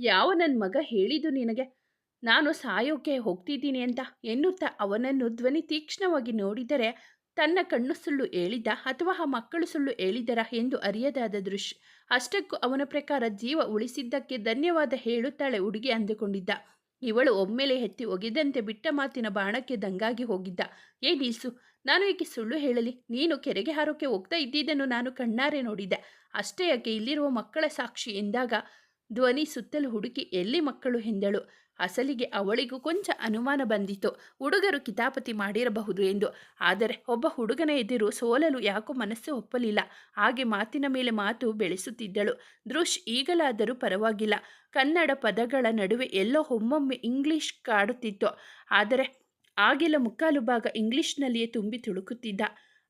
ಯಾವ ನನ್ನ ಮಗ ಹೇಳಿದ್ದು ನಿನಗೆ? ನಾನು ಸಾಯೋಕೆ ಹೋಗ್ತಿದ್ದೀನಿ ಅಂತ ಎನ್ನುತ್ತಾ ಅವನನ್ನು ಧ್ವನಿ ತೀಕ್ಷ್ಣವಾಗಿ ನೋಡಿದರೆ ತನ್ನ ಕಣ್ಣು ಸುಳ್ಳು ಹೇಳಿದ ಅಥವಾ ಆ ಮಕ್ಕಳು ಸುಳ್ಳು ಹೇಳಿದರ ಎಂದು ಅರಿಯದಾದ ದೃಶ್ಯ ಅಷ್ಟಕ್ಕೂ ಅವನ ಪ್ರಕಾರ ಜೀವ ಉಳಿಸಿದ್ದಕ್ಕೆ ಧನ್ಯವಾದ ಹೇಳುತ್ತಾಳೆ ಹುಡುಗಿ ಅಂದುಕೊಂಡಿದ್ದ. ಇವಳು ಒಮ್ಮೆಲೆ ಎತ್ತಿ ಒಗೆದಂತೆ ಬಿಟ್ಟ ಮಾತಿನ ಬಾಣಕ್ಕೆ ದಂಗಾಗಿ ಹೋಗಿದ್ದ. ಏ ನೀಸು ನಾನು ಏಕೆ ಸುಳ್ಳು ಹೇಳಲಿ? ನೀನು ಕೆರೆಗೆ ಹಾರೋಕೆ ಹೋಗ್ತಾ ಇದ್ದಿದ್ದನ್ನು ನಾನು ಕಣ್ಣಾರೆ ನೋಡಿದ್ದೆ. ಅಷ್ಟೇ ಯಾಕೆ ಇಲ್ಲಿರುವ ಮಕ್ಕಳ ಸಾಕ್ಷಿ ಎಂದಾಗ ಧ್ವನಿ ಸುತ್ತಲೂ ಹುಡುಕಿ ಎಲ್ಲಿ ಮಕ್ಕಳು ಎಂದಳು. ಅಸಲಿಗೆ ಅವಳಿಗೂ ಕೊಂಚ ಅನುಮಾನ ಬಂದಿತು ಹುಡುಗರು ಕಿತಾಪತಿ ಮಾಡಿರಬಹುದು ಎಂದು. ಆದರೆ ಒಬ್ಬ ಹುಡುಗನ ಎದುರು ಸೋಲಲು ಯಾಕೋ ಮನಸ್ಸು ಒಪ್ಪಲಿಲ್ಲ. ಹಾಗೆ ಮಾತಿನ ಮೇಲೆ ಮಾತು ಬೆಳೆಸುತ್ತಿದ್ದಳು. ದೃಶ್, ಈಗಲಾದರೂ ಪರವಾಗಿಲ್ಲ. ಕನ್ನಡ ಪದಗಳ ನಡುವೆ ಎಲ್ಲೋ ಒಮ್ಮೊಮ್ಮೆ ಇಂಗ್ಲಿಷ್ ಕಾಡುತ್ತಿತ್ತು. ಆದರೆ ಆಗಿಲ್ಲ ಮುಕ್ಕಾಲು ಭಾಗ ಇಂಗ್ಲಿಷ್ನಲ್ಲಿಯೇ ತುಂಬಿ ತುಳುಕುತ್ತಿದ್ದ.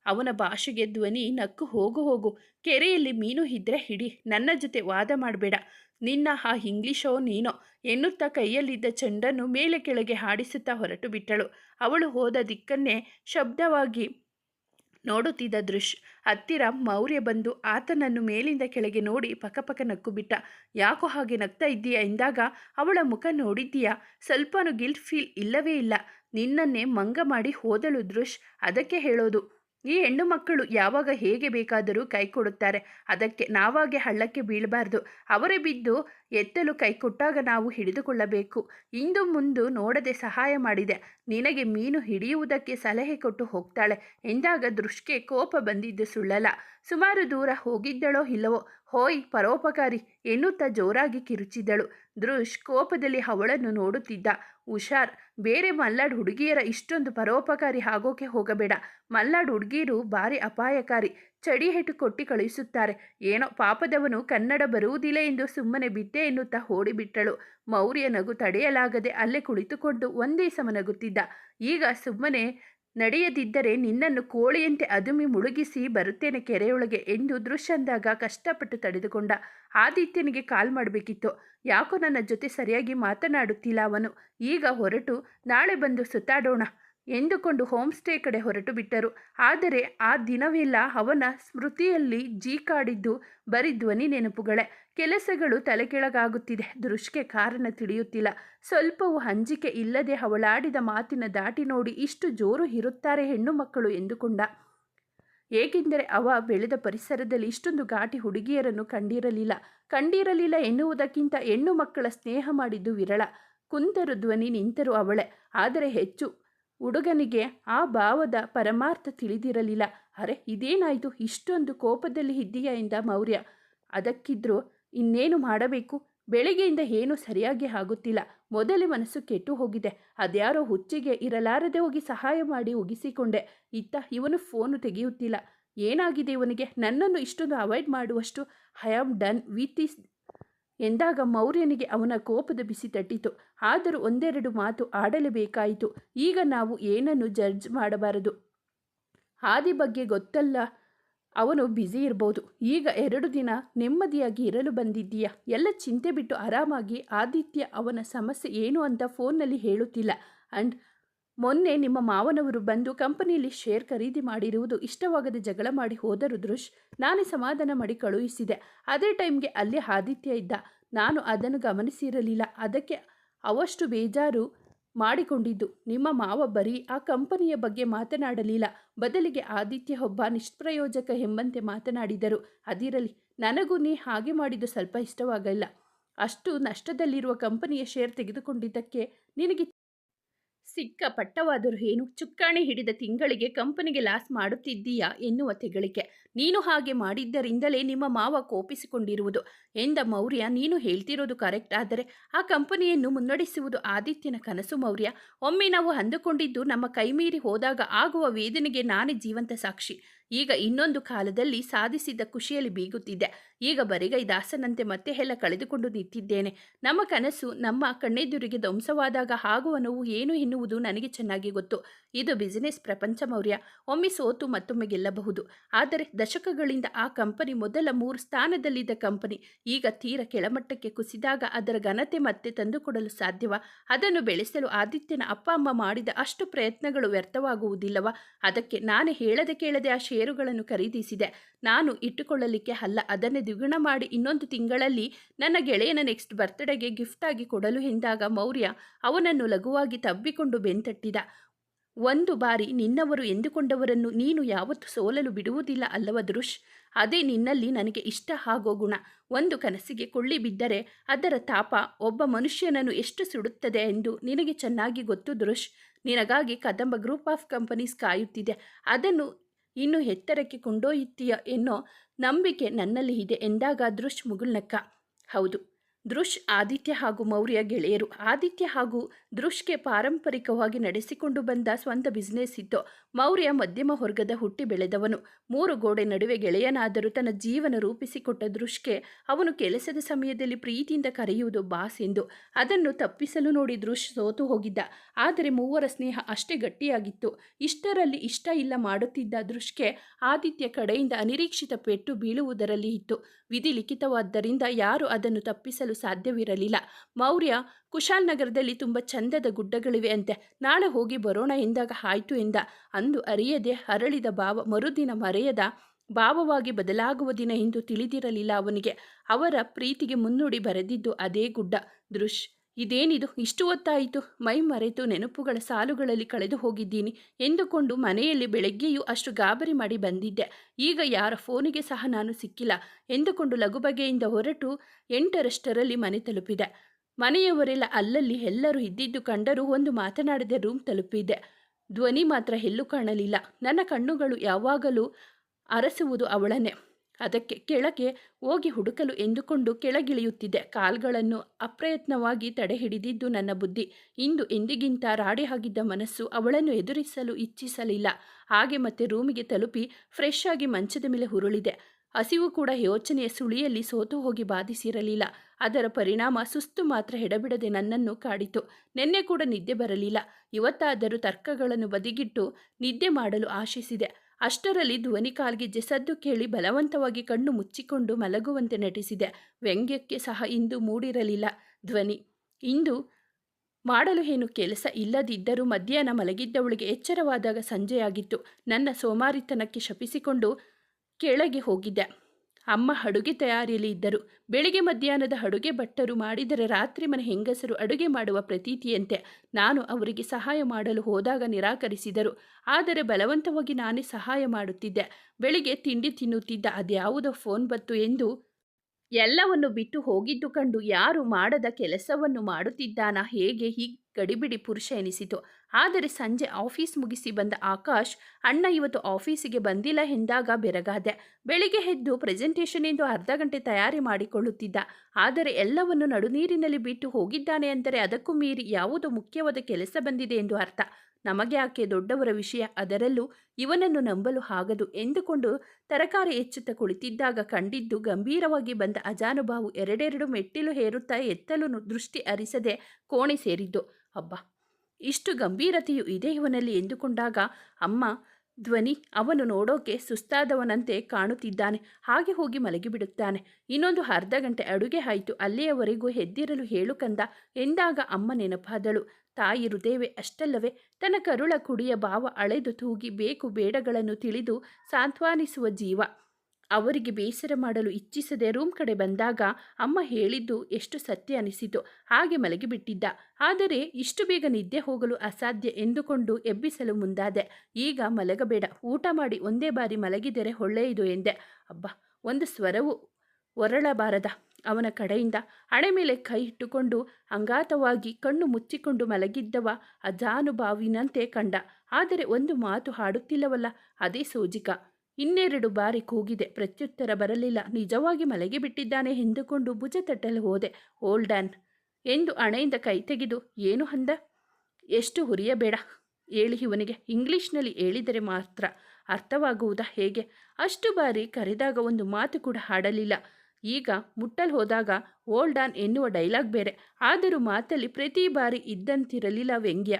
ಅವನ ಭಾಷೆಗೆ ಧ್ವನಿ ನಕ್ಕು ಹೋಗು ಹೋಗು. ಕೆರೆಯಲ್ಲಿ ಮೀನು ಇದ್ರೆ ಹಿಡಿ. ನನ್ನ ಜೊತೆ ವಾದ ಮಾಡಬೇಡ. ನಿನ್ನ ಆ ಇಂಗ್ಲಿಷೋ ನೀನೋ? ಎನ್ನುತ್ತಾ ಕೈಯಲ್ಲಿದ್ದ ಚೆಂಡನ್ನು ಮೇಲೆ ಕೆಳಗೆ ಹಾಡಿಸುತ್ತಾ ಹೊರಟು ಬಿಟ್ಟಳು. ಅವಳು ಹೋದ ದಿಕ್ಕನ್ನೇ ಶಬ್ದವಾಗಿ ನೋಡುತ್ತಿದ್ದ ದೃಶ್. ಹತ್ತಿರ ಮೌರ್ಯ ಬಂದು ಆತನನ್ನು ಮೇಲಿಂದ ಕೆಳಗೆ ನೋಡಿ ಪಕಪಕ ನಕ್ಕು ಬಿಟ್ಟ ಯಾಕೋ ಹಾಗೆ ನಗ್ತಾ ಇದ್ದೀಯಾ ಎಂದಾಗ, ಅವಳ ಮುಖ ನೋಡಿದ್ದೀಯಾ? ಸ್ವಲ್ಪನೂ ಗಿಲ್ಟ್ ಫೀಲ್ ಇಲ್ಲವೇ ಇಲ್ಲ. ನಿನ್ನನ್ನೇ ಮಂಗ ಮಾಡಿ ಹೋದಳು ದೃಶ್. ಅದಕ್ಕೆ ಹೇಳೋದು ಈ ಹೆಣ್ಣು ಮಕ್ಕಳು ಯಾವಾಗ ಹೇಗೆ ಬೇಕಾದರೂ ಕೈ ಕೊಡುತ್ತಾರೆ? ಅದಕ್ಕೆ ನಾವಾಗೆ ಹಳ್ಳಕ್ಕೆ ಬೀಳಬಾರ್ದು. ಅವರೇ ಬಿದ್ದು ಎತ್ತಲು ಕೈ ಕೊಟ್ಟಾಗ ನಾವು ಹಿಡಿದುಕೊಳ್ಳಬೇಕು. ಇಂದು ಮುಂದು ನೋಡದೆ ಸಹಾಯ ಮಾಡಿದೆ. ನಿನಗೆ ಮೀನು ಹಿಡಿಯುವುದಕ್ಕೆ ಸಲಹೆ ಕೊಟ್ಟು ಹೋಗ್ತಾಳೆ. ಎಂದಾಗ ದೃಷ್ಟಿಗೆ ಕೋಪ ಬಂದಿದ್ದು ಸುಳ್ಳಲ್ಲ. ಸುಮಾರು ದೂರ ಹೋಗಿದ್ದಳೋ ಇಲ್ಲವೋ? ಹೋಯ್, ಪರೋಪಕಾರಿ ಎನ್ನುತ್ತಾ ಜೋರಾಗಿ ಕಿರುಚಿದಳು. ದೃಶ್ ಕೋಪದಲ್ಲಿ ಅವಳನ್ನು ನೋಡುತ್ತಿದ್ದ. ಹುಷಾರ್. ಬೇರೆ ಮಲ್ಲಾಡ್ ಹುಡುಗಿಯರ ಇಷ್ಟೊಂದು ಪರೋಪಕಾರಿ ಆಗೋಕೆ ಹೋಗಬೇಡ. ಮಲ್ಲಾಡ್ ಹುಡುಗಿಯರು ಭಾರಿ ಅಪಾಯಕಾರಿ. ಚಡಿ ಹೆಟ್ಟು ಕೊಟ್ಟಿ ಕಳುಹಿಸುತ್ತಾರೆ. ಏನೋ ಪಾಪದವನು ಕನ್ನಡ ಬರುವುದಿಲ್ಲ ಎಂದು ಸುಮ್ಮನೆ ಬಿಟ್ಟೆ ಎನ್ನುತ್ತಾ ಓಡಿಬಿಟ್ಟಳು. ಮೌರ್ಯ ನಗು ತಡೆಯಲಾಗದೆ ಅಲ್ಲೇ ಕುಳಿತುಕೊಂಡು ಒಂದೇ ಸಮ ನಗುತ್ತಿದ್ದ. ಈಗ ಸುಮ್ಮನೆ ನಡೆಯದಿದ್ದರೆ ನಿನ್ನನ್ನು ಕೋಳಿಯಂತೆ ಅದುಮಿ ಮುಳುಗಿಸಿ ಬರುತ್ತೇನೆ ಕೆರೆಯೊಳಗೆ ಎಂದು ದೃಶ್ಯಂದಾಗ ಕಷ್ಟಪಟ್ಟು ತಡೆದುಕೊಂಡ. ಆದಿತ್ಯನಿಗೆ ಕಾಲ್ ಮಾಡಬೇಕಿತ್ತು. ಯಾಕೋ ನನ್ನ ಜೊತೆ ಸರಿಯಾಗಿ ಮಾತನಾಡುತ್ತಿಲ್ಲ ಅವನು. ಈಗ ಹೊರಟು ನಾಳೆ ಬಂದು ಸುತ್ತಾಡೋಣ ಎಂದುಕೊಂಡು ಹೋಮ್ ಸ್ಟೇ ಕಡೆ ಹೊರಟು ಬಿಟ್ಟರು. ಆದರೆ ಆ ದಿನವೆಲ್ಲ ಅವನ ಸ್ಮೃತಿಯಲ್ಲಿ ಜೀಕಾಡಿದ್ದು ಬರಿ ಧ್ವನಿ ನೆನಪುಗಳೇ. ಕೆಲಸಗಳು ತಲೆಕೆಳಗಾಗುತ್ತಿದೆ. ದೃಷ್ಟಿಗೆ ಕಾರಣ ತಿಳಿಯುತ್ತಿಲ್ಲ. ಸ್ವಲ್ಪವೂ ಹಂಜಿಕೆ ಇಲ್ಲದೆ ಅವಳಾಡಿದ ಮಾತಿನ ದಾಟಿ ನೋಡಿ ಇಷ್ಟು ಜೋರು ಇರುತ್ತಾರೆ ಹೆಣ್ಣು ಮಕ್ಕಳು ಎಂದುಕೊಂಡ. ಏಕೆಂದರೆ ಅವ ಬೆಳೆದ ಪರಿಸರದಲ್ಲಿ ಇಷ್ಟೊಂದು ಘಾಟಿ ಹುಡುಗಿಯರನ್ನು ಕಂಡಿರಲಿಲ್ಲ. ಕಂಡಿರಲಿಲ್ಲ ಎನ್ನುವುದಕ್ಕಿಂತ ಹೆಣ್ಣು ಮಕ್ಕಳ ಸ್ನೇಹ ಮಾಡಿದ್ದು ವಿರಳ. ಕುಂತರು ಧ್ವನಿ ನಿಂತರು ಅವಳೆ. ಆದರೆ ಹೆಚ್ಚು ಹುಡುಗನಿಗೆ ಆ ಭಾವದ ಪರಮಾರ್ಥ ತಿಳಿದಿರಲಿಲ್ಲ. ಅರೆ, ಇದೇನಾಯಿತು? ಇಷ್ಟೊಂದು ಕೋಪದಲ್ಲಿ ಇದ್ದೀಯಾ? ಎಂದ ಮೌರ್ಯ. ಅದಕ್ಕಿದ್ರು ಇನ್ನೇನು ಮಾಡಬೇಕು? ಬೆಳಿಗ್ಗೆಯಿಂದ ಏನೂ ಸರಿಯಾಗಿ ಆಗುತ್ತಿಲ್ಲ. ಮೊದಲೇ ಮನಸ್ಸು ಕೆಟ್ಟು ಹೋಗಿದೆ. ಅದ್ಯಾರೋ ಹುಚ್ಚಿಗೆ ಇರಲಾರದೆ ಹೋಗಿ ಸಹಾಯ ಮಾಡಿ ಉಗಿಸಿಕೊಂಡೆ. ಇತ್ತ ಇವನು ಫೋನು ತೆಗೆಯುತ್ತಿಲ್ಲ. ಏನಾಗಿದೆ ಇವನಿಗೆ? ನನ್ನನ್ನು ಇಷ್ಟೊಂದು ಅವಾಯ್ಡ್ ಮಾಡುವಷ್ಟು? I am done with this ಎಂದಾಗ ಮೌರ್ಯನಿಗೆ ಅವನ ಕೋಪದ ಬಿಸಿ ತಟ್ಟಿತು. ಆದರೂ ಒಂದೆರಡು ಮಾತು ಆಡಲೇಬೇಕಾಯಿತು. ಈಗ ನಾವು ಏನನ್ನು ಜಡ್ಜ್ ಮಾಡಬಾರದು. ಆದಿ ಬಗ್ಗೆ ಗೊತ್ತಲ್ಲ. ಅವನು ಬ್ಯುಸಿ ಇರ್ಬೋದು. ಈಗ ಎರಡು ದಿನ ನೆಮ್ಮದಿಯಾಗಿ ಇರಲು ಬಂದಿದ್ದೀಯ? ಎಲ್ಲ ಚಿಂತೆ ಬಿಟ್ಟು ಆರಾಮಾಗಿ ಆದಿತ್ಯ ಅವನ ಸಮಸ್ಯೆ ಏನು ಅಂತ ಫೋನ್ನಲ್ಲಿ ಹೇಳುತ್ತಿಲ್ಲ. ಆ್ಯಂಡ್ ಮೊನ್ನೆ ನಿಮ್ಮ ಮಾವನವರು ಬಂದು ಕಂಪನಿಯಲ್ಲಿ ಶೇರ್ ಖರೀದಿ ಮಾಡಿರುವುದು ಇಷ್ಟವಾಗದೆ ಜಗಳ ಮಾಡಿ ಹೋದರು ದೃಶ್ ನಾನೇ ಸಮಾಧಾನ ಮಾಡಿ ಕಳುಹಿಸಿದೆ. ಅದೇ ಟೈಮ್ಗೆ ಅಲ್ಲಿ ಆದಿತ್ಯ ಇದ್ದ. ನಾನು ಅದನ್ನು ಗಮನಿಸಿರಲಿಲ್ಲ. ಅದಕ್ಕೆ ಅವಷ್ಟು ಬೇಜಾರು ಮಾಡಿಕೊಂಡಿದ್ದು. ನಿಮ್ಮ ಮಾವ ಬರೀ ಆ ಕಂಪನಿಯ ಬಗ್ಗೆ ಮಾತನಾಡಲಿಲ್ಲ. ಬದಲಿಗೆ ಆದಿತ್ಯ ಒಬ್ಬ ನಿಷ್ಪ್ರಯೋಜಕ ಎಂಬಂತೆ ಮಾತನಾಡಿದರು. ಅದಿರಲಿ, ನನಗೂ ನೀ ಹಾಗೆ ಮಾಡಿದ್ದು ಸ್ವಲ್ಪ ಇಷ್ಟವಾಗಲ್ಲ. ಅಷ್ಟು ನಷ್ಟದಲ್ಲಿರುವ ಕಂಪನಿಯ ಶೇರ್ ತೆಗೆದುಕೊಂಡಿದ್ದಕ್ಕೆ ನಿನಗೆ ಸಿಕ್ಕ ಪಟ್ಟವಾದರೂ ಏನು ಚುಕ್ಕಾಣಿ ಹಿಡಿದ ತಿಂಗಳಿಗೆ ಕಂಪನಿಗೆ ಲಾಸ್ ಮಾಡುತ್ತಿದ್ದೀಯಾ ಎನ್ನುವ ತೆಗಳಿಕೆ. ನೀನು ಹಾಗೆ ಮಾಡಿದ್ದರಿಂದಲೇ ನಿಮ್ಮ ಮಾವ ಕೋಪಿಸಿಕೊಂಡಿರುವುದು. ಎಂದ ಮೌರ್ಯ, ನೀನು ಹೇಳ್ತಿರೋದು ಕರೆಕ್ಟ್. ಆದರೆ ಆ ಕಂಪನಿಯನ್ನು ಮುನ್ನಡೆಸುವುದು ಆದಿತ್ಯನ ಕನಸು ಮೌರ್ಯ. ಒಮ್ಮೆ ನಾವು ಅಂದುಕೊಂಡಿದ್ದು ನಮ್ಮ ಕೈಮೀರಿ ಹೋದಾಗ ಆಗುವ ವೇದನೆಗೆ ನಾನೇ ಜೀವಂತ ಸಾಕ್ಷಿ. ಈಗ ಇನ್ನೊಂದು ಕಾಲದಲ್ಲಿ ಸಾಧಿಸಿದ್ದ ಖುಷಿಯಲ್ಲಿ ಬೀಗುತ್ತಿದ್ದೆ. ಈಗ ಬರಿಗೈ ದಾಸನಂತೆ ಮತ್ತೆ ಎಲ್ಲ ಕಳೆದುಕೊಂಡು ನಿಂತಿದ್ದೇನೆ. ನಮ್ಮ ಕನಸು, ನಮ್ಮ ಕಣ್ಣೆದುರಿಗೆ ಧ್ವಂಸವಾದಾಗ ಆಗುವ ನೋವು ಏನು ಎನ್ನುವುದು ನನಗೆ ಚೆನ್ನಾಗಿ ಗೊತ್ತು. ಇದು ಬಿಸಿನೆಸ್ ಪ್ರಪಂಚ ಮೌರ್ಯ. ಒಮ್ಮೆ ಸೋತು ಮತ್ತೊಮ್ಮೆ ಗೆಲ್ಲಬಹುದು. ಆದರೆ ದಶಕಗಳಿಂದ ಆ ಕಂಪನಿ ಮೊದಲ ಮೂರು ಸ್ಥಾನದಲ್ಲಿದ್ದ ಕಂಪನಿ. ಈಗ ತೀರ ಕೆಳಮಟ್ಟಕ್ಕೆ ಕುಸಿದಾಗ ಅದರ ಘನತೆ ಮತ್ತೆ ತಂದುಕೊಡಲು ಸಾಧ್ಯವ? ಅದನ್ನು ಬೆಳೆಸಲು ಆದಿತ್ಯನ ಅಪ್ಪ, ಅಮ್ಮ ಮಾಡಿದ ಅಷ್ಟು ಪ್ರಯತ್ನಗಳು ವ್ಯರ್ಥವಾಗುವುದಿಲ್ಲವ? ಅದಕ್ಕೆ ನಾನು ಹೇಳದೆ ಕೇಳದೆ ಆ ಷೇರುಗಳನ್ನು ಖರೀದಿಸಿದೆ. ನಾನು ಇಟ್ಟುಕೊಳ್ಳಲಿಕ್ಕೆ ಅಲ್ಲ, ಅದನ್ನೇ ದ್ವಿಗುಣ ಮಾಡಿ ಇನ್ನೊಂದು ತಿಂಗಳಲ್ಲಿ ನನ್ನ ಗೆಳೆಯನ ನೆಕ್ಸ್ಟ್ ಬರ್ತ್ಡೇಗೆ ಗಿಫ್ಟಾಗಿ ಕೊಡಲು ಎಂದಾಗ ಮೌರ್ಯ ಅವನನ್ನು ಲಘುವಾಗಿ ತಬ್ಬಿಕೊಂಡು ಬೆಂತಟ್ಟಿದ. ಒಂದು ಬಾರಿ ನಿನ್ನವರು ಎಂದುಕೊಂಡವರನ್ನು ನೀನು ಯಾವತ್ತೂ ಸೋಲಲು ಬಿಡುವುದಿಲ್ಲ ಅಲ್ಲವ ದೃಶ್ ಅದೇ ನಿನ್ನಲ್ಲಿ ನನಗೆ ಇಷ್ಟ ಹಾಗೋ ಗುಣ. ಒಂದು ಕನಸಿಗೆ ಕೊಳ್ಳಿ ಬಿದ್ದರೆ ಅದರ ತಾಪ ಒಬ್ಬ ಮನುಷ್ಯನನ್ನು ಎಷ್ಟು ಸುಡುತ್ತದೆ ಎಂದು ನಿನಗೆ ಚೆನ್ನಾಗಿ ಗೊತ್ತು ದೃಶ್ ನಿನಗಾಗಿ ಕದಂಬ ಗ್ರೂಪ್ ಆಫ್ ಕಂಪನೀಸ್ ಕಾಯುತ್ತಿದೆ. ಅದನ್ನು ಇನ್ನು ಎತ್ತರಕ್ಕೆ ಕೊಂಡೊಯ್ಯುತ್ತೀಯ ಎನ್ನೋ ನಂಬಿಕೆ ನನ್ನಲ್ಲಿ ಇದೆ ಎಂದಾಗ ದೃಶ್ ಮುಗುಳ್ನಕ್ಕ. ಹೌದು. ದೃಶ್ ಆದಿತ್ಯ ಹಾಗೂ ಮೌರ್ಯ ಗೆಳೆಯರು. ಆದಿತ್ಯ ಹಾಗೂ ದೃಶ್ಗೆ ಪಾರಂಪರಿಕವಾಗಿ ನಡೆಸಿಕೊಂಡು ಬಂದ ಸ್ವಂತ ಬಿಸ್ನೆಸ್ ಇತ್ತು. ಮೌರ್ಯ ಮಧ್ಯಮ ವರ್ಗದ ಹುಟ್ಟಿ ಬೆಳೆದವನು. ಮೂರು ಗೋಡೆ ನಡುವೆ ಗೆಳೆಯನಾದರೂ ತನ್ನ ಜೀವನ ರೂಪಿಸಿಕೊಟ್ಟ ದೃಶ್ಗೆ ಅವನು ಕೆಲಸದ ಸಮಯದಲ್ಲಿ ಪ್ರೀತಿಯಿಂದ ಕರೆಯುವುದು ಬಾಸ್ ಎಂದು. ಅದನ್ನು ತಪ್ಪಿಸಲು ನೋಡಿ ದೃಶ್ ಸೋತು ಹೋಗಿದ್ದ. ಆದರೆ ಮೂವರ ಸ್ನೇಹ ಅಷ್ಟೇ ಗಟ್ಟಿಯಾಗಿತ್ತು. ಇಷ್ಟರಲ್ಲಿ ಇಷ್ಟ ಇಲ್ಲ ಮಾಡುತ್ತಿದ್ದ ದೃಶ್ಗೆ ಆದಿತ್ಯ ಕಡೆಯಿಂದ ಅನಿರೀಕ್ಷಿತ ಪೆಟ್ಟು ಬೀಳುವುದರಲ್ಲಿ ಇತ್ತು. ವಿಧಿ ಲಿಖಿತವಾದ್ದರಿಂದ ಯಾರು ಅದನ್ನು ತಪ್ಪಿಸಲು ಸಾಧ್ಯವಿರಲಿಲ್ಲ. ಮೌರ್ಯ ಕುಶಾಲ್ನಗರದಲ್ಲಿ ತುಂಬ ಚಂದದ ಗುಡ್ಡಗಳಿವೆ ಅಂತೆ, ನಾಳೆ ಹೋಗಿ ಬರೋಣ ಎಂದಾಗ ಆಯ್ತು ಎಂದ. ಅಂದು ಅರಿಯದೆ ಅರಳಿದ ಭಾವ ಮರುದಿನ ಮರೆಯದ ಭಾವವಾಗಿ ಬದಲಾಗುವ ದಿನ ಎಂದು ತಿಳಿದಿರಲಿಲ್ಲ ಅವನಿಗೆ. ಅವರ ಪ್ರೀತಿಗೆ ಮುನ್ನುಡಿ ಬರೆದಿದ್ದು ಅದೇ ಗುಡ್ಡ. ದೃಶ್ ಇದೇನಿದು? ಇಷ್ಟು ಹೊತ್ತಾಯಿತು. ಮೈ ಮರೆತು ನೆನಪುಗಳ ಸಾಲುಗಳಲ್ಲಿ ಕಳೆದು ಹೋಗಿದ್ದೀನಿ. ಎಂದುಕೊಂಡು ಮನೆಯಲ್ಲಿ ಬೆಳಗ್ಗೆಯೂ ಅಷ್ಟು ಗಾಬರಿ ಮಾಡಿ ಬಂದಿದ್ದೆ. ಈಗ ಯಾರ ಫೋನಿಗೆ ಸಹ ನಾನು ಸಿಕ್ಕಿಲ್ಲ. ಎಂದುಕೊಂಡು ಲಘುಬಗೆಯಿಂದ ಹೊರಟು ಎಂಟರಷ್ಟರಲ್ಲಿ ಮನೆ ತಲುಪಿದೆ. ಮನೆಯವರೆಲ್ಲ ಅಲ್ಲಲ್ಲಿ ಎಲ್ಲರೂ ಇದ್ದಿದ್ದು ಕಂಡರೂ ಒಂದು ಮಾತನಾಡದೆ ರೂಮ್ ತಲುಪಿದೆ. ಧ್ವನಿ ಮಾತ್ರ ಎಲ್ಲೂ ಕಾಣಲಿಲ್ಲ. ನನ್ನ ಕಣ್ಣುಗಳು ಯಾವಾಗಲೂ ಅರಸುವುದು ಅವಳನ್ನೇ. ಅದಕ್ಕೆ ಕೆಳಗೆ ಹೋಗಿ ಹುಡುಕಲು ಎಂದುಕೊಂಡು ಕೆಳಗಿಳಿಯುತ್ತಿದ್ದೆ. ಕಾಲ್ಗಳನ್ನು ಅಪ್ರಯತ್ನವಾಗಿ ತಡೆಹಿಡಿದಿದ್ದು ನನ್ನ ಬುದ್ಧಿ. ಇಂದು ಎಂದಿಗಿಂತ ರಾಡಿ ಆಗಿದ್ದ ಮನಸ್ಸು ಅವಳನ್ನು ಎದುರಿಸಲು ಇಚ್ಛಿಸಲಿಲ್ಲ. ಹಾಗೆ ಮತ್ತೆ ರೂಮಿಗೆ ತಲುಪಿ ಫ್ರೆಶ್ ಆಗಿ ಮಂಚದ ಮೇಲೆ ಹುರುಳಿದೆ. ಹಸಿವು ಕೂಡ ಯೋಚನೆಯ ಸುಳಿಯಲ್ಲಿ ಸೋತು ಹೋಗಿ ಬಾಧಿಸಿರಲಿಲ್ಲ. ಅದರ ಪರಿಣಾಮ ಸುಸ್ತು ಮಾತ್ರ ಎಡಬಿಡದೆ ನನ್ನನ್ನು ಕಾಡಿತು. ನಿನ್ನೆ ಕೂಡ ನಿದ್ದೆ ಬರಲಿಲ್ಲ. ಇವತ್ತಾದರೂ ತರ್ಕಗಳನ್ನು ಬದಿಗಿಟ್ಟು ನಿದ್ದೆ ಮಾಡಲು ಆಶಿಸಿದೆ. ಅಷ್ಟರಲ್ಲಿ ಧ್ವನಿ ಕಾಲ್ಗೆಜ್ಜೆ ಸದ್ದು ಕೇಳಿ ಬಲವಂತವಾಗಿ ಕಣ್ಣು ಮುಚ್ಚಿಕೊಂಡು ಮಲಗುವಂತೆ ನಟಿಸಿದೆ. ವ್ಯಂಗ್ಯಕ್ಕೆ ಸಹ ಇಂದು ಮೂಡಿರಲಿಲ್ಲ ಧ್ವನಿ. ಇಂದು ಮಾಡಲು ಏನು ಕೆಲಸ ಇಲ್ಲದಿದ್ದರೂ ಮಧ್ಯಾಹ್ನ ಮಲಗಿದ್ದವಳಿಗೆ ಎಚ್ಚರವಾದಾಗ ಸಂಜೆಯಾಗಿತ್ತು. ನನ್ನ ಸೋಮಾರಿತನಕ್ಕೆ ಶಪಿಸಿಕೊಂಡು ಕೆಳಗೆ ಹೋಗಿದ್ದೆ. ಅಮ್ಮ ಅಡುಗೆ ತಯಾರಿಯಲ್ಲಿ ಇದ್ದರು. ಬೆಳಿಗ್ಗೆ ಮಧ್ಯಾಹ್ನದ ಅಡುಗೆ ಭಟ್ಟರು ಮಾಡಿದರೆ ರಾತ್ರಿ ಮನೆ ಹೆಂಗಸರು ಅಡುಗೆ ಮಾಡುವ ಪ್ರತೀತಿಯಂತೆ ನಾನು ಅವರಿಗೆ ಸಹಾಯ ಮಾಡಲು ಹೋದಾಗ ನಿರಾಕರಿಸಿದರು. ಆದರೆ ಬಲವಂತವಾಗಿ ನಾನೇ ಸಹಾಯ ಮಾಡುತ್ತಿದ್ದೆ. ಬೆಳಿಗ್ಗೆ ತಿಂಡಿ ತಿನ್ನುತ್ತಿದ್ದ ಅದ್ಯಾವುದೋ ಫೋನ್ ಬತ್ತು ಎಂದು ಎಲ್ಲವನ್ನು ಬಿಟ್ಟು ಹೋಗಿದ್ದು ಕಂಡು ಯಾರು ಮಾಡದ ಕೆಲಸವನ್ನು ಮಾಡುತ್ತಿದ್ದಾನ, ಹೇಗೆ ಹೀಗೆ ಗಡಿಬಿಡಿ ಪುರುಷ ಎನಿಸಿತು. ಆದರೆ ಸಂಜೆ ಆಫೀಸ್ ಮುಗಿಸಿ ಬಂದ ಆಕಾಶ್, ಅಣ್ಣ, ಇವತ್ತು ಆಫೀಸಿಗೆ ಬಂದಿಲ್ಲ ಎಂದಾಗ ಬೆರಗಾದೆ. ಬೆಳಿಗ್ಗೆ ಎದ್ದು ಪ್ರೆಸೆಂಟೇಷನ್ ಎಂದು ಅರ್ಧ ಗಂಟೆ ತಯಾರಿ ಮಾಡಿಕೊಳ್ಳುತ್ತಿದ್ದ. ಆದರೆ ಎಲ್ಲವನ್ನು ನಡುನೀರಿನಲ್ಲಿ ಬಿಟ್ಟು ಹೋಗಿದ್ದಾನೆ ಅಂದರೆ ಅದಕ್ಕೂ ಮೀರಿ ಯಾವುದೋ ಮುಖ್ಯವಾದ ಕೆಲಸ ಬಂದಿದೆ ಎಂದು ಅರ್ಥ. ನಮಗೆ ಆಕೆ ದೊಡ್ಡವರ ವಿಷಯ. ಅದರಲ್ಲೂ ಇವನನ್ನು ನಂಬಲು ಆಗದು ಎಂದುಕೊಂಡು ತರಕಾರಿ ಹೆಚ್ಚುತ್ತ ಕುಳಿತಿದ್ದಾಗ ಕಂಡಿದ್ದು ಗಂಭೀರವಾಗಿ ಬಂದ ಅಜಾನುಭಾವು ಎರಡೆರಡು ಮೆಟ್ಟಿಲು ಹೇರುತ್ತಾ ಎತ್ತಲು ದೃಷ್ಟಿ ಹರಿಸದೆ ಕೋಣೆ ಸೇರಿದ್ದು. ಅಬ್ಬಾ ಇಷ್ಟು ಗಂಭೀರತೆಯು ಇದೆ ಇವನಲ್ಲಿ ಎಂದುಕೊಂಡಾಗ ಅಮ್ಮ, ಧ್ವನಿ ಅವನು ನೋಡೋಕೆ ಸುಸ್ತಾದವನಂತೆ ಕಾಣುತ್ತಿದ್ದಾನೆ. ಹಾಗೆ ಹೋಗಿ ಮಲಗಿಬಿಡುತ್ತಾನೆ. ಇನ್ನೊಂದು ಅರ್ಧ ಗಂಟೆ ಅಡುಗೆ ಆಯಿತು. ಅಲ್ಲಿಯವರೆಗೂ ಎದ್ದಿರಲು ಹೇಳು ಕಂದ. ಎಂದಾಗ ಅಮ್ಮ ನೆನಪಾದಳು. ತಾಯಿ ಹೃದಯವೇ ಅಷ್ಟಲ್ಲವೇ? ತನ್ನ ಕರುಳ ಕುಡಿಯ ಭಾವ ಅಳೆದು ತೂಗಿ ಬೇಕು ಬೇಡಗಳನ್ನು ತಿಳಿದು ಸಾಂತ್ವಾನಿಸುವ ಜೀವ. ಅವರಿಗೆ ಬೇಸರ ಮಾಡಲು ಇಚ್ಛಿಸದೆ ರೂಮ್ ಕಡೆ ಬಂದಾಗ ಅಮ್ಮ ಹೇಳಿದ್ದು ಎಷ್ಟು ಸತ್ಯ ಅನಿಸಿತು. ಹಾಗೆ ಮಲಗಿಬಿಟ್ಟಿದ್ದ. ಆದರೆ ಇಷ್ಟು ಬೇಗ ನಿದ್ದೆ ಹೋಗಲು ಅಸಾಧ್ಯ ಎಂದುಕೊಂಡು ಎಬ್ಬಿಸಲು ಮುಂದಾದೆ. ಈಗ ಮಲಗಬೇಡ. ಊಟ ಮಾಡಿ ಒಂದೇ ಬಾರಿ ಮಲಗಿದರೆ ಒಳ್ಳೆಯದು ಎಂದೆ. ಅಬ್ಬ, ಒಂದು ಸ್ವರವು ಒರಳಬಾರದ ಅವನ ಕಡೆಯಿಂದ ಹಣೆ ಮೇಲೆ ಕೈ ಇಟ್ಟುಕೊಂಡು ಅಂಗಾತವಾಗಿ ಕಣ್ಣು ಮುಚ್ಚಿಕೊಂಡು ಮಲಗಿದ್ದವ ಅಜಾನುಭಾವಿನಂತೆ ಕಂಡ. ಆದರೆ ಒಂದು ಮಾತು ಹಾಡುತ್ತಿಲ್ಲವಲ್ಲ, ಅದೇ ಸೋಜಿಕ. ಇನ್ನೆರಡು ಬಾರಿ ಕೂಗಿದೆ. ಪ್ರತ್ಯುತ್ತರ ಬರಲಿಲ್ಲ. ನಿಜವಾಗಿ ಮಲಗಿ ಬಿಟ್ಟಿದ್ದಾನೆ ಎಂದುಕೊಂಡು ಭುಜ ತಟ್ಟಲು ಹೋದೆ. ಓಲ್ಡನ್ ಎಂದು ಹಣೆಯಿಂದ ಕೈ ತೆಗೆದು, ಏನು ಅಂದ ಎಷ್ಟು ಹುರಿಯಬೇಡ. ಹೇಳಿ ಇವನಿಗೆ. ಇಂಗ್ಲೀಷ್ನಲ್ಲಿ ಹೇಳಿದರೆ ಮಾತ್ರ ಅರ್ಥವಾಗುವುದಾ ಹೇಗೆ? ಅಷ್ಟು ಬಾರಿ ಕರೆದಾಗ ಒಂದು ಮಾತು ಕೂಡ ಹಾಡಲಿಲ್ಲ. ಈಗ ಮುಟ್ಟಲು ಹೋದಾಗ ಓಲ್ಡಾನ್ ಎನ್ನುವ ಡೈಲಾಗ್ ಬೇರೆ. ಆದರೂ ಮಾತಲ್ಲಿ ಪ್ರತಿ ಬಾರಿ ಇದ್ದಂತಿರಲಿಲ್ಲ ವ್ಯಂಗ್ಯ.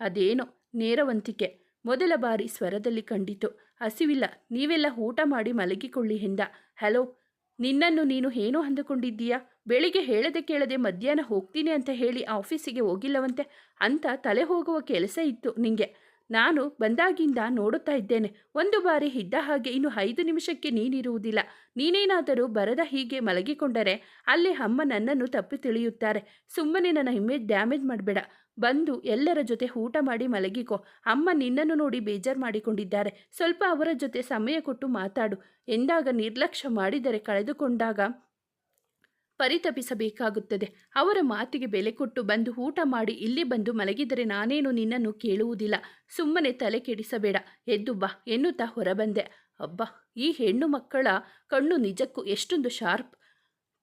ಅದೇನೋ ನೇರವಂತಿಕೆ. ಮೊದಲ ಬಾರಿ ಸ್ವರದಲ್ಲಿ ಕಂಡಿತು. ಹಸಿವಿಲ್ಲ. ನೀವೆಲ್ಲ ಊಟ ಮಾಡಿ ಮಲಗಿಕೊಳ್ಳಿ ಎಂದ ಹಲೋ, ನಿನ್ನನ್ನು ನೀನು ಏನು ಅಂದುಕೊಂಡಿದ್ದೀಯಾ? ಬೆಳಿಗ್ಗೆ ಹೇಳದೆ ಕೇಳದೆ ಮಧ್ಯಾಹ್ನ ಹೋಗ್ತೀನಿ ಅಂತ ಹೇಳಿ ಆಫೀಸಿಗೆ ಹೋಗಿಲ್ಲವಂತೆ. ಅಂತ ತಲೆ ಹೋಗುವ ಕೆಲಸ ಇತ್ತು ನಿಂಗೆ. ನಾನು ಬಂದಾಗಿಂದ ನೋಡುತ್ತಾ ಇದ್ದೇನೆ. ಒಂದು ಬಾರಿ ಇದ್ದ ಹಾಗೆ ಇನ್ನು ಐದು ನಿಮಿಷಕ್ಕೆ ನೀನಿರುವುದಿಲ್ಲ. ನೀನೇನಾದರೂ ಬರದ ಹೀಗೆ ಮಲಗಿಕೊಂಡರೆ ಅಲ್ಲಿ ಅಮ್ಮ ನನ್ನನ್ನು ತಪ್ಪಿ ತಿಳಿಯುತ್ತಾರೆ. ಸುಮ್ಮನೆ ನನ್ನ ಇಮೇಜ್ ಡ್ಯಾಮೇಜ್ ಮಾಡಬೇಡ. ಬಂದು ಎಲ್ಲರ ಜೊತೆ ಊಟ ಮಾಡಿ ಮಲಗಿಕೋ. ಅಮ್ಮ ನಿನ್ನನ್ನು ನೋಡಿ ಬೇಜಾರು ಮಾಡಿಕೊಂಡಿದ್ದಾರೆ. ಸ್ವಲ್ಪ ಅವರ ಜೊತೆ ಸಮಯ ಕೊಟ್ಟು ಮಾತಾಡು. ಎಂದಾಗ ನಿರ್ಲಕ್ಷ್ಯ ಮಾಡಿದರೆ ಕಳೆದುಕೊಂಡಾಗ ಪರಿತಪಿಸಬೇಕಾಗುತ್ತದೆ. ಅವರ ಮಾತಿಗೆ ಬೆಲೆ ಕೊಟ್ಟು ಬಂದು ಊಟ ಮಾಡಿ ಇಲ್ಲಿ ಬಂದು ಮಲಗಿದರೆ ನಾನೇನು ನಿನ್ನನ್ನು ಕೇಳುವುದಿಲ್ಲ. ಸುಮ್ಮನೆ ತಲೆ ಕೆಡಿಸಬೇಡ. ಎದ್ದು ಬಾ ಎನ್ನುತ್ತಾ ಹೊರಬಂದೆ. ಅಬ್ಬಾ, ಈ ಹೆಣ್ಣು ಮಕ್ಕಳ ಕಣ್ಣು ನಿಜಕ್ಕೂ ಎಷ್ಟೊಂದು ಶಾರ್ಪ್.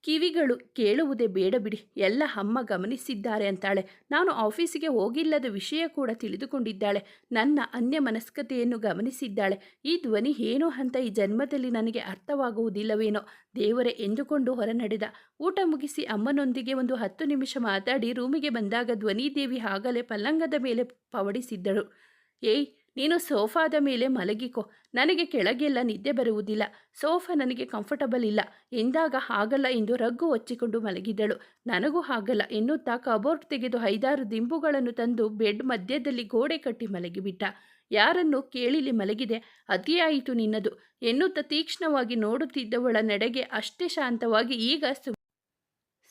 ಕಿವಿಗಳು ಕೇಳುವುದೇ ಬೇಡ ಬಿಡಿ. ಎಲ್ಲ ಅಮ್ಮ ಗಮನಿಸಿದ್ದಾರೆ ಅಂತಾಳೆ. ನಾನು ಆಫೀಸಿಗೆ ಹೋಗಿಲ್ಲದ ವಿಷಯ ಕೂಡ ತಿಳಿದುಕೊಂಡಿದ್ದಾಳೆ. ನನ್ನ ಅನ್ಯ ಮನಸ್ಕತೆಯನ್ನು ಗಮನಿಸಿದ್ದಾಳೆ. ಈ ಧ್ವನಿ ಏನು ಅಂತ ಈ ಜನ್ಮದಲ್ಲಿ ನನಗೆ ಅರ್ಥವಾಗುವುದಿಲ್ಲವೇನೋ. ದೇವರೇ ಎಂದುಕೊಂಡು ಹೊರನಡೆದ. ಊಟ ಮುಗಿಸಿ ಅಮ್ಮನೊಂದಿಗೆ ಒಂದು ಹತ್ತು ನಿಮಿಷ ಮಾತಾಡಿ ರೂಮಿಗೆ ಬಂದಾಗ ಧ್ವನಿದೇವಿ ಆಗಲೇ ಪಲ್ಲಂಗದ ಮೇಲೆ ಪವಡಿಸಿದ್ದಳು. ಏಯ್ ನೀನು ಸೋಫಾದ ಮೇಲೆ ಮಲಗಿಕೋ. ನನಗೆ ಕೆಳಗೆಲ್ಲ ನಿದ್ದೆ ಬರುವುದಿಲ್ಲ. ಸೋಫಾ ನನಗೆ ಕಂಫರ್ಟಬಲ್ ಇಲ್ಲ. ಎಂದಾಗ ಆಗಲ್ಲ ಎಂದು ರಗ್ಗು ಹೊಚ್ಚಿಕೊಂಡು ಮಲಗಿದಳು. ನನಗೂ ಆಗಲ್ಲ ಎನ್ನುತ್ತಾ ಕಬೋರ್ಡ್ ತೆಗೆದು ಐದಾರು ದಿಂಬುಗಳನ್ನು ತಂದು ಬೆಡ್ ಮಧ್ಯದಲ್ಲಿ ಗೋಡೆ ಕಟ್ಟಿ ಮಲಗಿಬಿಟ್ಟ. ಯಾರನ್ನು ಕೇಳಿಲಿ ಮಲಗಿದೆ. ಅತಿಯಾಯಿತು ನಿನ್ನದು. ಎನ್ನುತ್ತ ತೀಕ್ಷ್ಣವಾಗಿ ನೋಡುತ್ತಿದ್ದವಳ ನಡೆಗೆ ಅಷ್ಟೇ ಶಾಂತವಾಗಿ ಈಗ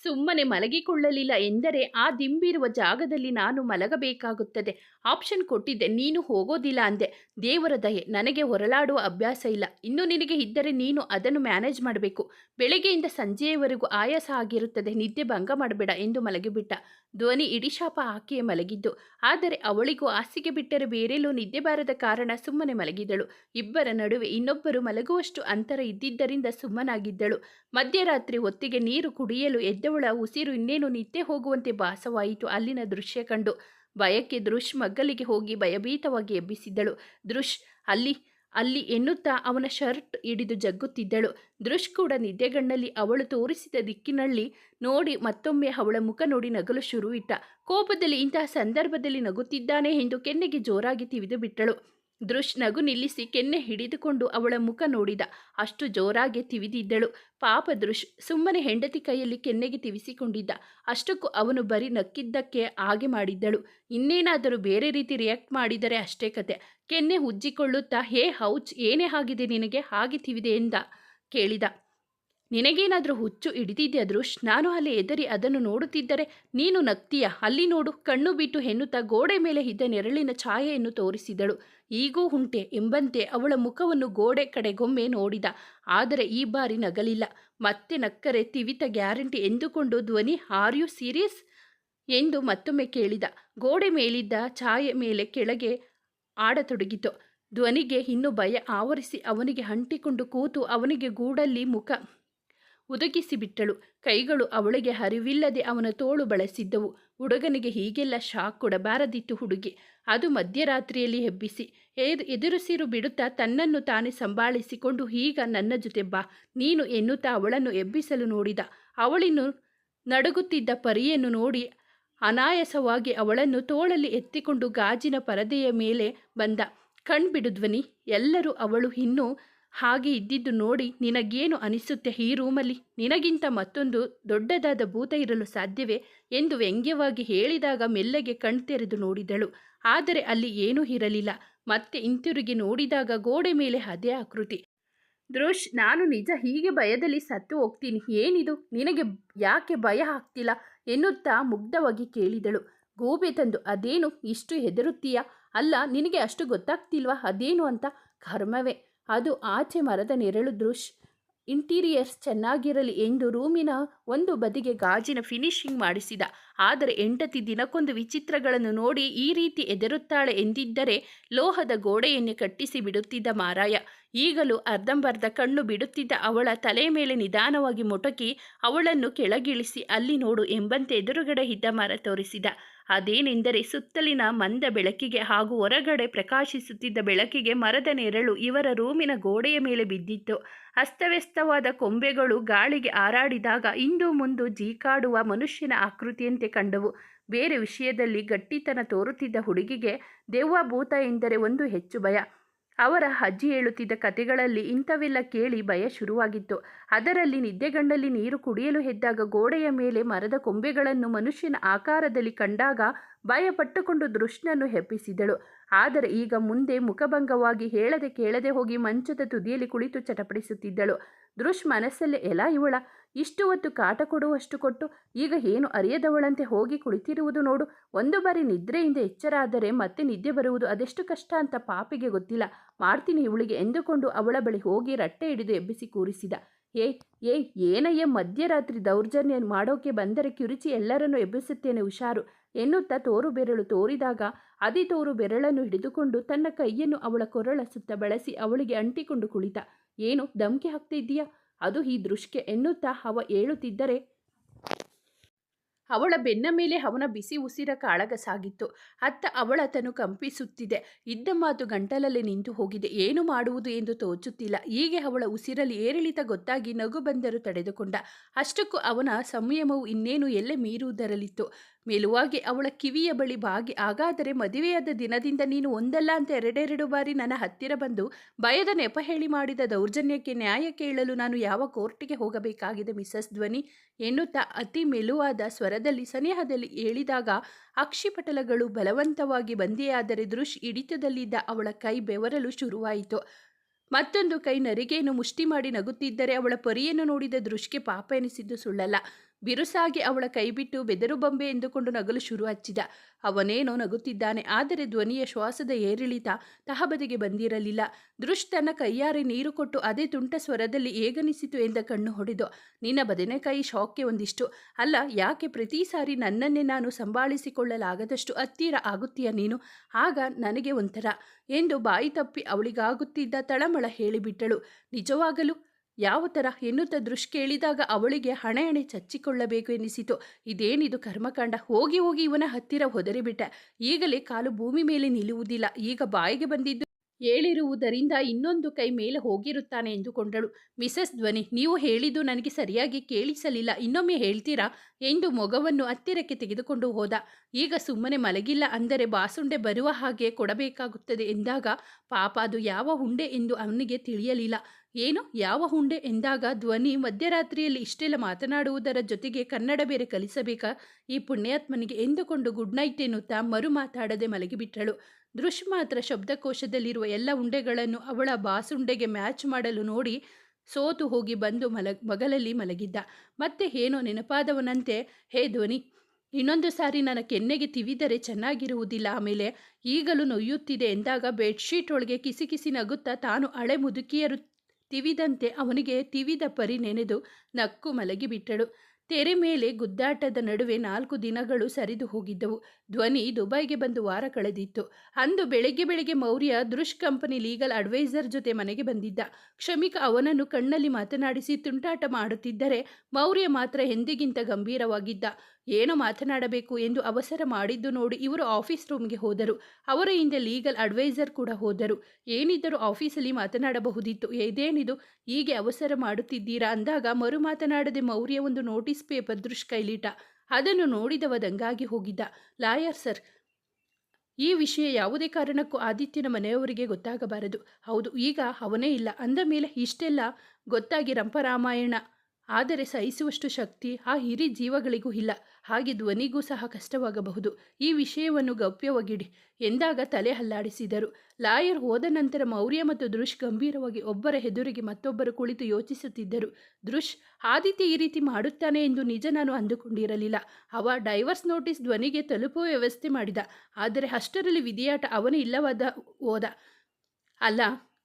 ಸುಮ್ಮನೆ ಮಲಗಿಕೊಳ್ಳಲಿಲ್ಲ ಎಂದರೆ ಆ ದಿಂಬಿರುವ ಜಾಗದಲ್ಲಿ ನಾನು ಮಲಗಬೇಕಾಗುತ್ತದೆ. ಆಪ್ಷನ್ ಕೊಟ್ಟಿದ್ದೆ, ನೀನು ಹೋಗೋದಿಲ್ಲ ಅಂದೆ. ದೇವರ ದಯೆ, ನನಗೆ ಹೊರಲಾಡುವ ಅಭ್ಯಾಸ ಇಲ್ಲ. ಇನ್ನು ನಿನಗೆ ಇದ್ದರೆ ನೀನು ಅದನ್ನು ಮ್ಯಾನೇಜ್ ಮಾಡಬೇಕು. ಬೆಳಗ್ಗೆಯಿಂದ ಸಂಜೆಯವರೆಗೂ ಆಯಾಸ ಆಗಿರುತ್ತದೆ. ನಿದ್ದೆ ಭಂಗ ಮಾಡಬೇಡ ಎಂದು ಮಲಗಿಬಿಟ್ಟ. ಧ್ವನಿ ಇಡಿಶಾಪ ಆಕೆಯೇ ಮಲಗಿದ್ದು, ಆದರೆ ಅವಳಿಗೂ ಹಾಸಿಗೆ ಬಿಟ್ಟರೆ ಬೇರೆಲ್ಲೂ ನಿದ್ದೆ ಬಾರದ ಕಾರಣ ಸುಮ್ಮನೆ ಮಲಗಿದಳು. ಇಬ್ಬರ ನಡುವೆ ಇನ್ನೊಬ್ಬರು ಮಲಗುವಷ್ಟು ಅಂತರ ಇದ್ದಿದ್ದರಿಂದ ಸುಮ್ಮನಾಗಿದ್ದಳು. ಮಧ್ಯರಾತ್ರಿ ಹೊತ್ತಿಗೆ ನೀರು ಕುಡಿಯಲು ಎದ್ದವಳ ಉಸಿರು ಇನ್ನೇನು ನಿತ್ಯ ಹೋಗುವಂತೆ ಭಾಸವಾಯಿತು ಅಲ್ಲಿನ ದೃಶ್ಯ ಕಂಡು. ಭಯಕ್ಕೆ ದೃಶ್ ಮಗ್ಗಲಿಗೆ ಹೋಗಿ ಭಯಭೀತವಾಗಿ ಎಬ್ಬಿಸಿದ್ದಳು. ದೃಶ್ ಅಲ್ಲಿ ಅಲ್ಲಿ ಎನ್ನುತ್ತಾ ಅವನ ಶರ್ಟ್ ಹಿಡಿದು ಜಗ್ಗುತ್ತಿದ್ದಳು. ದೃಶ್ ಕೂಡ ನಿದ್ದೆಗಣ್ಣಲ್ಲಿ ಅವಳು ತೋರಿಸಿದ ದಿಕ್ಕಿನಲ್ಲಿ ನೋಡಿ ಮತ್ತೊಮ್ಮೆ ಅವಳ ಮುಖ ನೋಡಿ ನಗಲು ಶುರುವಿಟ್ಟ. ಕೋಪದಲ್ಲಿ ಇಂತಹ ಸಂದರ್ಭದಲ್ಲಿ ನಗುತ್ತಿದ್ದಾನೆ ಎಂದು ಕೆನ್ನೆಗೆ ಜೋರಾಗಿ ತಿವಿದು ಬಿಟ್ಟಳು ದೃಶ್ ನಗು ನಿಲ್ಲಿಸಿ ಕೆನ್ನೆ ಹಿಡಿದುಕೊಂಡು ಅವಳ ಮುಖ ನೋಡಿದ. ಅಷ್ಟು ಜೋರಾಗಿ ತಿವಿದಿದ್ದಳು. ಪಾಪ ದೃಶ್, ಸುಮ್ಮನೆ ಹೆಂಡತಿ ಕೈಯಲ್ಲಿ ಕೆನ್ನೆಗೆ ತಿವಿಸಿಕೊಂಡಿದ್ದ. ಅಷ್ಟಕ್ಕೂ ಅವನು ಬರೀ ನಕ್ಕಿದ್ದಕ್ಕೆ ಹಾಗೆ ಮಾಡಿದ್ದಳು. ಇನ್ನೇನಾದರೂ ಬೇರೆ ರೀತಿ ರಿಯಾಕ್ಟ್ ಮಾಡಿದರೆ ಅಷ್ಟೇ ಕತೆ. ಕೆನ್ನೆ ಉಜ್ಜಿಕೊಳ್ಳುತ್ತಾ, ಹೇ, ಹೌಚ್, ಏನೇ ಆಗಿದೆ ನಿನಗೆ? ಹಾಗೆ ತಿವಿದೆ ಎಂದ. ಕೇಳಿದ. ನಿನಗೇನಾದರೂ ಹುಚ್ಚು ಹಿಡಿದಿದ್ಯಾ ದೃಶ್ ನಾನು ಅಲ್ಲಿ ಎದರಿ ಅದನ್ನು ನೋಡುತ್ತಿದ್ದರೆ ನೀನು ನಗ್ತೀಯ. ಅಲ್ಲಿ ನೋಡು, ಕಣ್ಣು ಬಿಟ್ಟು ಹೆನ್ನುತ್ತಾ ಗೋಡೆ ಮೇಲೆ ಇದ್ದ ನೆರಳಿನ ಛಾಯೆಯನ್ನು ತೋರಿಸಿದಳು. ಈಗೂ ಹುಂಟೆ ಎಂಬಂತೆ ಅವಳ ಮುಖವನ್ನು ಗೋಡೆ ಕಡೆಗೊಮ್ಮೆ ನೋಡಿದ. ಆದರೆ ಈ ಬಾರಿ ನಗಲಿಲ್ಲ. ಮತ್ತೆ ನಕ್ಕರೆ ತಿವಿತ ಗ್ಯಾರಂಟಿ ಎಂದುಕೊಂಡು ಧ್ವನಿ ಆರ್ ಯು ಸೀರಿಯಸ್ ಎಂದು ಮತ್ತೊಮ್ಮೆ ಕೇಳಿದ. ಗೋಡೆ ಮೇಲಿದ್ದ ಛಾಯೆ ಮೇಲೆ ಕೆಳಗೆ ಆಡತೊಡಗಿತು. ಧ್ವನಿಗೆ ಇನ್ನು ಭಯ ಆವರಿಸಿ ಅವನಿಗೆ ಅಂಟಿಕೊಂಡು ಕೂತು ಅವನಿಗೆ ಗೂಡಲ್ಲಿ ಮುಖ ಉದುಗಿಸಿಬಿಟ್ಟಳು ಕೈಗಳು ಅವಳಿಗೆ ಹರಿವಿಲ್ಲದೆ ಅವನ ತೋಳು ಬಳಸಿದ್ದವು. ಹುಡುಗನಿಗೆ ಹೀಗೆಲ್ಲ ಶಾಕ್ ಕೊಡಬಾರದಿತ್ತು ಹುಡುಗಿ. ಅದು ಮಧ್ಯರಾತ್ರಿಯಲ್ಲಿ ಹೆಬ್ಬಿಸಿ ಎದು, ಎದುರುಸಿರು ಬಿಡುತ್ತಾ ತನ್ನನ್ನು ತಾನೇ ಸಂಭಾಳಿಸಿಕೊಂಡು ಈಗ ನನ್ನ ಜೊತೆ ಬಾ. ನೀನು ಎನ್ನುತ್ತಾ ಅವಳನ್ನು ಎಬ್ಬಿಸಲು ನೋಡಿದ. ಅವಳಿನ್ನು ನಡುಗುತ್ತಿದ್ದ ಪರಿಯನ್ನು ನೋಡಿ ಅನಾಯಾಸವಾಗಿ ಅವಳನ್ನು ತೋಳಲ್ಲಿ ಎತ್ತಿಕೊಂಡು ಗಾಜಿನ ಪರದೆಯ ಮೇಲೆ ಬಂದ. ಕಣ್ಬಿಡು ಧ್ವನಿ, ಎಲ್ಲರೂ ಅವಳು ಇನ್ನೂ ಹಾಗೆ ಇದ್ದಿದ್ದು ನೋಡಿ ನಿನಗೇನು ಅನಿಸುತ್ತೆ ಈ ರೂಮಲ್ಲಿ? ನಿನಗಿಂತ ಮತ್ತೊಂದು ದೊಡ್ಡದಾದ ಭೂತ ಇರಲು ಸಾಧ್ಯವೇ? ಎಂದು ವ್ಯಂಗ್ಯವಾಗಿ ಹೇಳಿದಾಗ ಮೆಲ್ಲಗೆ ಕಣ್ತೆರೆದು ನೋಡಿದಳು. ಆದರೆ ಅಲ್ಲಿ ಏನೂ ಇರಲಿಲ್ಲ. ಮತ್ತೆ ಹಿಂತಿರುಗಿ ನೋಡಿದಾಗ ಗೋಡೆ ಮೇಲೆ ಅದೇ ಆಕೃತಿ. ದೃಶ್, ನಾನು ನಿಜ ಹೀಗೆ ಭಯದಲ್ಲಿ ಸತ್ತು ಹೋಗ್ತೀನಿ. ಏನಿದು? ನಿನಗೆ ಯಾಕೆ ಭಯ ಆಗ್ತಿಲ್ಲ? ಎನ್ನುತ್ತಾ ಮುಗ್ಧವಾಗಿ ಕೇಳಿದಳು. ಗೂಬೆ ತಂದು, ಅದೇನು? ಇಷ್ಟು ಹೆದರುತ್ತೀಯಾ? ಅಲ್ಲ, ನಿನಗೆ ಅಷ್ಟು ಗೊತ್ತಾಗ್ತಿಲ್ವಾ? ಅದೇನು ಅಂತ? ಕರ್ಮವೇ. ಅದು ಆಚೆ ಮರದ ನೆರಳು ದೃಶ್. ಇಂಟೀರಿಯರ್ಸ್ ಚೆನ್ನಾಗಿರಲಿ ಎಂದು ರೂಮಿನ ಒಂದು ಬದಿಗೆ ಗಾಜಿನ ಫಿನಿಶಿಂಗ್ ಮಾಡಿಸಿದ. ಆದರೆ ಹೆಂಡತಿ ದಿನಕ್ಕೊಂದು ವಿಚಿತ್ರಗಳನ್ನು ನೋಡಿ ಈ ರೀತಿ ಎದರುತ್ತಾಳೆ ಎಂದಿದ್ದರೆ ಲೋಹದ ಗೋಡೆಯನ್ನು ಕಟ್ಟಿಸಿ ಬಿಡುತ್ತಿದ್ದ ಮಾರಾಯ. ಈಗಲೂ ಅರ್ಧಂಬರ್ಧ ಕಣ್ಣು ಬಿಡುತ್ತಿದ್ದ ಅವಳ ತಲೆ ಮೇಲೆ ನಿಧಾನವಾಗಿ ಮೊಟಕಿ ಅವಳನ್ನು ಕೆಳಗಿಳಿಸಿ, ಅಲ್ಲಿ ನೋಡು ಎಂಬಂತೆ ಎದುರುಗಡೆ ಇದ್ದ ಮರ ತೋರಿಸಿದ. ಅದೇನೆಂದರೆ ಸುತ್ತಲಿನ ಮಂದ ಬೆಳಕಿಗೆ ಹಾಗೂ ಹೊರಗಡೆ ಪ್ರಕಾಶಿಸುತ್ತಿದ್ದ ಬೆಳಕಿಗೆ ಮರದ ನೆರಳು ಇವರ ರೂಮಿನ ಗೋಡೆಯ ಮೇಲೆ ಬಿದ್ದಿತ್ತು. ಅಸ್ತವ್ಯಸ್ತವಾದ ಕೊಂಬೆಗಳು ಗಾಳಿಗೆ ಹಾರಾಡಿದಾಗ ಇಂದು ಮುಂದು ಜೀಕಾಡುವ ಮನುಷ್ಯನ ಆಕೃತಿಯಂತೆ ಕಂಡವು. ಬೇರೆ ವಿಷಯದಲ್ಲಿ ಗಟ್ಟಿತನ ತೋರುತ್ತಿದ್ದ ಹುಡುಗಿಗೆ ದೆವ್ವ ಭೂತ ಎಂದರೆ ಒಂದು ಹೆಚ್ಚು ಭಯ. ಅವರ ಅಜ್ಜಿ ಹೇಳುತ್ತಿದ್ದ ಕತೆಗಳಲ್ಲಿ ಇಂಥವೆಲ್ಲ ಕೇಳಿ ಭಯ ಶುರುವಾಗಿತ್ತು. ಅದರಲ್ಲಿ ನಿದ್ದೆಗಣ್ಣಲ್ಲಿ ನೀರು ಕುಡಿಯಲು ಎದ್ದಾಗ ಗೋಡೆಯ ಮೇಲೆ ಮರದ ಕೊಂಬೆಗಳನ್ನು ಮನುಷ್ಯನ ಆಕಾರದಲ್ಲಿ ಕಂಡಾಗ ಭಯಪಟ್ಟುಕೊಂಡು ದೃಷ್ಣನ್ನು ಹೆಪ್ಪಿಸಿದಳು ಆದರೆ ಈಗ ಮುಂದೆ ಮುಖಭಂಗವಾಗಿ ಹೇಳದೆ ಕೇಳದೆ ಹೋಗಿ ಮಂಚದ ತುದಿಯಲ್ಲಿ ಕುಳಿತು ಚಟಪಡಿಸುತ್ತಿದ್ದಳು ದೃಶ್ ಮನಸ್ಸಲ್ಲೇ ಎಲ್ಲ ಇವಳ ಇಷ್ಟು ಹೊತ್ತು ಕಾಟ ಕೊಡುವಷ್ಟು ಕೊಟ್ಟು ಈಗ ಏನು ಅರಿಯದವಳಂತೆ ಹೋಗಿ ಕುಳಿತಿರುವುದು ನೋಡು. ಒಂದು ಬಾರಿ ನಿದ್ರೆಯಿಂದ ಎಚ್ಚರ ಆದರೆ ಮತ್ತೆ ನಿದ್ದೆ ಬರುವುದು ಅದೆಷ್ಟು ಕಷ್ಟ ಅಂತ ಪಾಪಿಗೆ ಗೊತ್ತಿಲ್ಲ. ಮಾಡ್ತೀನಿ ಇವಳಿಗೆ ಎಂದುಕೊಂಡು ಅವಳ ಬಳಿ ಹೋಗಿ ರಟ್ಟೆ ಹಿಡಿದು ಎಬ್ಬಿಸಿ ಕೂರಿಸಿದ. ಏ ಏ, ಏನಯ್ಯ ಮಧ್ಯರಾತ್ರಿ ದೌರ್ಜನ್ಯ ಮಾಡೋಕೆ ಬಂದರೆ ಕಿರುಚಿ ಎಲ್ಲರನ್ನೂ ಎಬ್ಬಿಸುತ್ತೇನೆ ಹುಷಾರು. ಎನ್ನುತ್ತಾ ತೋರು ಬೆರಳು ತೋರಿದಾಗ ಅದಿ ತೋರು ಬೆರಳನ್ನು ಹಿಡಿದುಕೊಂಡು ತನ್ನ ಕೈಯನ್ನು ಅವಳ ಕೊರಳ ಸುತ್ತ ಬಳಸಿ ಅವಳಿಗೆ ಅಂಟಿಕೊಂಡು ಕುಳಿತ. ಏನು, ಧಮ್ಕಿ ಹಾಕ್ತಿದ್ದೀಯಾ ಅದು ಈ ದೃಶ್ಯಕ್ಕೆ ಎನ್ನುತ್ತಾ ಅವ ಹೇಳುತ್ತಿದ್ದರೆ ಅವಳ ಬೆನ್ನ ಮೇಲೆ ಅವನ ಬಿಸಿ ಉಸಿರ ಕಾಳಗ ಸಾಗಿತ್ತು ಅತ್ತ ಅವಳ ತನು ಕಂಪಿಸುತ್ತಿದೆ. ಇದ್ದ ಮಾತು ಗಂಟಲಲ್ಲಿ ನಿಂತು ಹೋಗಿದೆ. ಏನು ಮಾಡುವುದು ಎಂದು ತೋಚುತ್ತಿಲ್ಲ. ಹೀಗೆ ಅವಳ ಉಸಿರಲ್ಲಿ ಏರಿಳಿತ ಗೊತ್ತಾಗಿ ನಗು ಬಂದರು ತಡೆದುಕೊಂಡ. ಅಷ್ಟಕ್ಕೂ ಅವನ ಸಂಯಮವು ಇನ್ನೇನು ಎಲ್ಲೆ ಮೀರುವುದರಲ್ಲಿತ್ತು. ಮೇಲುವಾಗಿ ಅವಳ ಕಿವಿಯ ಬಳಿ ಬಾಗಿ, ಹಾಗಾದರೆ ಮದುವೆಯಾದ ದಿನದಿಂದ ನೀನು ಒಂದಲ್ಲ ಅಂತ ಎರಡೆರಡು ಬಾರಿ ನನ್ನ ಹತ್ತಿರ ಬಂದು ಭಯದ ನೆಪ ಹೇಳಿ ಮಾಡಿದ ದೌರ್ಜನ್ಯಕ್ಕೆ ನ್ಯಾಯ ಕೇಳಲು ನಾನು ಯಾವ ಕೋರ್ಟಿಗೆ ಹೋಗಬೇಕಾಗಿದೆ ಮಿಸಸ್ ಧ್ವನಿ? ಎನ್ನುತ್ತಾ ಅತಿ ಮೆಲುವಾದ ಸ್ವರದಲ್ಲಿ, ಸನೇಹದಲ್ಲಿ ಹೇಳಿದಾಗ ಅಕ್ಷಿಪಟಲಗಳು ಬಲವಂತವಾಗಿ ಬಂದಿಯಾದರೆ ದೃಶ್ ಹಿಡಿತದಲ್ಲಿದ್ದ ಅವಳ ಕೈ ಬೆವರಲು ಶುರುವಾಯಿತು. ಮತ್ತೊಂದು ಕೈ ನರಿಗೆಯನ್ನು ಮುಷ್ಟಿ ಮಾಡಿ ನಗುತ್ತಿದ್ದರೆ ಅವಳ ಪರಿಯನ್ನು ನೋಡಿದ ದೃಶ್ಯಕ್ಕೆ ಪಾಪ ಎನಿಸಿದ್ದು ಸುಳ್ಳಲ್ಲ. ಬಿರುಸಾಗಿ ಅವಳ ಕೈಬಿಟ್ಟು ಬೆದರು ಬೊಂಬೆ ಎಂದುಕೊಂಡು ನಗಲು ಶುರು ಹಚ್ಚಿದ. ಅವನೇನೋ ನಗುತ್ತಿದ್ದಾನೆ, ಆದರೆ ಧ್ವನಿಯ ಶ್ವಾಸದ ಏರಿಳಿತ ತಹಬದಿಗೆ ಬಂದಿರಲಿಲ್ಲ. ದೃಶ್ ತನ್ನ ಕೈಯಾರೆ ನೀರು ಕೊಟ್ಟು ಅದೇ ತುಂಟ ಸ್ವರದಲ್ಲಿ ಏಗನಿಸಿತು ಎಂದ ಕಣ್ಣು ಹೊಡೆದು. ನಿನ್ನ ಬದನೆಕಾಯಿ ಶಾಕ್ಗೆ ಒಂದಿಷ್ಟು. ಅಲ್ಲ, ಯಾಕೆ ಪ್ರತಿ ಸಾರಿ ನನ್ನನ್ನೇ ನಾನು ಸಂಭಾಳಿಸಿಕೊಳ್ಳಲಾಗದಷ್ಟು ಹತ್ತಿರ ಆಗುತ್ತೀಯ ನೀನು? ಆಗ ನನಗೆ ಒಂಥರ. ಎಂದು ಬಾಯಿ ತಪ್ಪಿ ಅವಳಿಗಾಗುತ್ತಿದ್ದ ತಳಮಳ ಹೇಳಿಬಿಟ್ಟಳು. ನಿಜವಾಗಲೂ? ಯಾವ ಥರ ಎನ್ನುತ್ತ ದೃಶ್ ಕೇಳಿದಾಗ ಅವಳಿಗೆ ಹಣೆ ಹಣೆ ಚಚ್ಚಿಕೊಳ್ಳಬೇಕು ಎನಿಸಿತು. ಇದೇನಿದು ಕರ್ಮಕಾಂಡ? ಹೋಗಿ ಹೋಗಿ ಇವನ ಹತ್ತಿರ ಹೊದರಿಬಿಟ್ಟ. ಈಗಲೇ ಕಾಲು ಭೂಮಿ ಮೇಲೆ ನಿಲ್ಲುವುದಿಲ್ಲ. ಈಗ ಬಾಯಿಗೆ ಬಂದಿದ್ದು ಹೇಳಿರುವುದರಿಂದ ಇನ್ನೊಂದು ಕೈ ಮೇಲೆ ಹೋಗಿರುತ್ತಾನೆ ಎಂದುಕೊಂಡಳು. ಮಿಸಸ್ ಧ್ವನಿ, ನೀವು ಹೇಳಿದ್ದು ನನಗೆ ಸರಿಯಾಗಿ ಕೇಳಿಸಲಿಲ್ಲ. ಇನ್ನೊಮ್ಮೆ ಹೇಳ್ತೀರಾ? ಎಂದು ಮೊಗವನ್ನು ಹತ್ತಿರಕ್ಕೆ ತೆಗೆದುಕೊಂಡು ಹೋದ. ಈಗ ಸುಮ್ಮನೆ ಮಲಗಿಲ್ಲ ಅಂದರೆ ಬಾಸುಂಡೆ ಬರುವ ಹಾಗೆ ಕೊಡಬೇಕಾಗುತ್ತದೆ ಎಂದಾಗ ಪಾಪ ಅದು ಯಾವ ಉಂಡೆ ಎಂದು ಅವನಿಗೆ ತಿಳಿಯಲಿಲ್ಲ. ಏನು? ಯಾವ ಹುಂಡೆ ಎಂದಾಗ ಧ್ವನಿ ಮಧ್ಯರಾತ್ರಿಯಲ್ಲಿ ಇಷ್ಟೆಲ್ಲ ಮಾತನಾಡುವುದರ ಜೊತೆಗೆ ಕನ್ನಡ ಬೇರೆ ಕಲಿಸಬೇಕಾ? ಈ ಪುಣ್ಯಾತ್ಮನಿಗೆ ಎಂದುಕೊಂಡು ಗುಡ್ ನೈಟ್ ಎನ್ನುತ್ತಾ ಮರು ಮಾತಾಡದೆ ಮಲಗಿಬಿಟ್ಟಳು ದೃಶ್ ಮಾತ್ರ ಶಬ್ದಕೋಶದಲ್ಲಿರುವ ಎಲ್ಲ ಉಂಡೆಗಳನ್ನು ಅವಳ ಬಾಸುಂಡೆಗೆ ಮ್ಯಾಚ್ ಮಾಡಲು ನೋಡಿ ಸೋತು ಹೋಗಿ ಬಂದು ಮಲ, ಮಗಲಲ್ಲಿ ಮಲಗಿದ್ದ. ಮತ್ತೆ ಏನೋ ನೆನಪಾದವನಂತೆ, ಹೇ ಧ್ವನಿ, ಇನ್ನೊಂದು ಸಾರಿ ನನ್ನ ಕೆನ್ನೆಗೆ ತಿವಿದರೆ ಚೆನ್ನಾಗಿರುವುದಿಲ್ಲ. ಆಮೇಲೆ ಈಗಲೂ ನೊಯ್ಯುತ್ತಿದೆ ಎಂದಾಗ ಬೆಡ್ಶೀಟ್ ಒಳಗೆ ಕಿಸಿ ಕಿಸಿ ನಗುತ್ತಾ ತಾನು ಹಳೆ ಮುದುಕಿಯರು ತಿವಿದಂತೆ ಅವನಿಗೆ ತಿವಿದ ಪರಿ ನೆನೆದು ನಕ್ಕು ಮಲಗಿಬಿಟ್ಟಳು. ತೆರೆ ಮೇಲೆ ಗುದ್ದಾಟದ ನಡುವೆ ನಾಲ್ಕು ದಿನಗಳು ಸರಿದು ಹೋಗಿದ್ದವು. ಧ್ವನಿ ದುಬೈಗೆ ಬಂದು ವಾರ ಕಳೆದಿತ್ತು. ಅಂದು ಬೆಳಗ್ಗೆ ಬೆಳಿಗ್ಗೆ Maurya Drish company legal adviser ಜೊತೆ ಮನೆಗೆ ಬಂದಿದ್ದ. ಕ್ಷಮಿಕ, ಅವನನ್ನು ಕಣ್ಣಲ್ಲಿ ಮಾತನಾಡಿಸಿ ತುಂಟಾಟ ಮಾಡುತ್ತಿದ್ದರೆ ಮೌರ್ಯ ಮಾತ್ರ ಎಂದಿಗಿಂತ ಗಂಭೀರವಾಗಿದ್ದ. ಏನು ಮಾತನಾಡಬೇಕು ಎಂದು ಅವಸರ ಮಾಡಿದ್ದು ನೋಡಿ ಇವರು ಆಫೀಸ್ ರೂಮ್ಗೆ ಹೋದರು. ಅವರ ಹಿಂದೆ ಲೀಗಲ್ ಅಡ್ವೈಸರ್ ಕೂಡ ಹೋದರು. ಏನಿದ್ದರೂ ಆಫೀಸಲ್ಲಿ ಮಾತನಾಡಬಹುದಿತ್ತು. ಇದೇನಿದು? ಹೀಗೆ ಅವಸರ ಮಾಡುತ್ತಿದ್ದೀರಾ? ಅಂದಾಗ ಮರು ಮಾತನಾಡದೆ ಮೌರ್ಯ ಒಂದು ನೋಟಿಸ್ ಪೇಪರ್ ದೃಶ್ ಕೈಲಿಟ ಅದನ್ನು ನೋಡಿದವ ದಂಗಾಗಿ ಹೋಗಿದ್ದ ಲಾಯರ್ ಸರ್. ಈ ವಿಷಯ ಯಾವುದೇ ಕಾರಣಕ್ಕೂ ಆದಿತ್ಯನ ಮನೆಯವರಿಗೆ ಗೊತ್ತಾಗಬಾರದು. ಹೌದು, ಈಗ ಅವನೇ ಇಲ್ಲ. ಅಂದ ಮೇಲೆ ಇಷ್ಟೆಲ್ಲ ಗೊತ್ತಾಗಿ ರಂಪರಾಮಾಯಣ ಆದರೆ ಸಹಿಸುವಷ್ಟು ಶಕ್ತಿ ಆ ಹಿರಿ ಜೀವಗಳಿಗೂ ಇಲ್ಲ. ಹಾಗೆ ಧ್ವನಿಗೂ ಸಹ ಕಷ್ಟವಾಗಬಹುದು. ಈ ವಿಷಯವನ್ನು ಗೌಪ್ಯವಾಗಿಡಿ. ಎಂದಾಗ ತಲೆ ಹಲ್ಲಾಡಿಸಿದರು ಲಾಯರ್ ಹೋದ ನಂತರ ಮೌರ್ಯ ಮತ್ತು ದೃಶ್ ಗಂಭೀರವಾಗಿ ಒಬ್ಬರ ಎದುರಿಗೆ ಮತ್ತೊಬ್ಬರು ಕುಳಿತು ಯೋಚಿಸುತ್ತಿದ್ದರು. ದೃಶ್ ಆದಿತ್ಯ ಈ ರೀತಿ ಮಾಡುತ್ತಾನೆ ಎಂದು ನಿಜ ನಾನು ಅಂದುಕೊಂಡಿರಲಿಲ್ಲ. ಅವ ಡೈವರ್ಸ್ ನೋಟಿಸ್ ಧ್ವನಿಗೆ ತಲುಪುವ ವ್ಯವಸ್ಥೆ ಮಾಡಿದ. ಆದರೆ ಅಷ್ಟರಲ್ಲಿ ವಿಧಿಯಾಟ ಅವನೇ ಇಲ್ಲವಾದ ಹೋದ. ಅಲ್ಲ